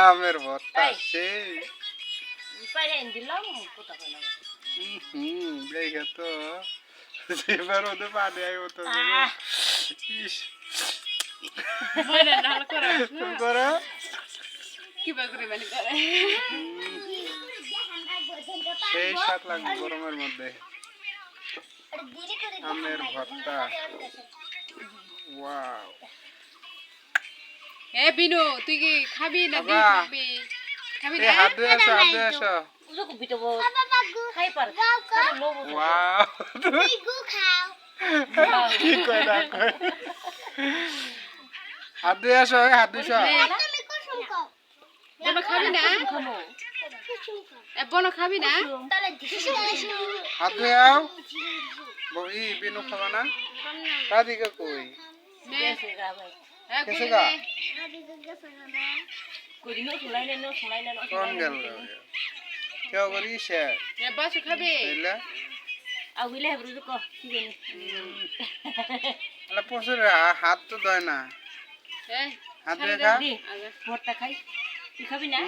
আমের ভর্তা সেই পাইরে দিলাম কোথা কই হুম দেখে তো এবার ওদের পানি আই হতো আহ ইস নাল করে তুমি করো কিবা করে মানে করে সেই সাত লাগবে গরমের মধ্যে আমের ভর্তা ওয়াও এ বিনু তুই কি খাবি না বাবা। খাবি খাবি না? হাত আসো হাত আসো। উজুক বিটবো খাই পার। কারও লোভ উঠে। ওয়াও। কি কয় না কয়? হাত আসো হাত বনো খাবি না? এ বনো খাবি না? হাত আও। বই বিনু খাবা না। রাধিকা কই? গা ভাই এ কেসে গুলি গা? নে কই নো শুলাই নো শুলাই নে নো কোন গেল কেউ করি সে এ বাসু খাবি? তাইলে আ উইলে হেবরু জুক কি জানি আলা হাত তো দয় না। এ হাত ধুয়ে খা। দি ভর্তা খাই। তুই খাবি না?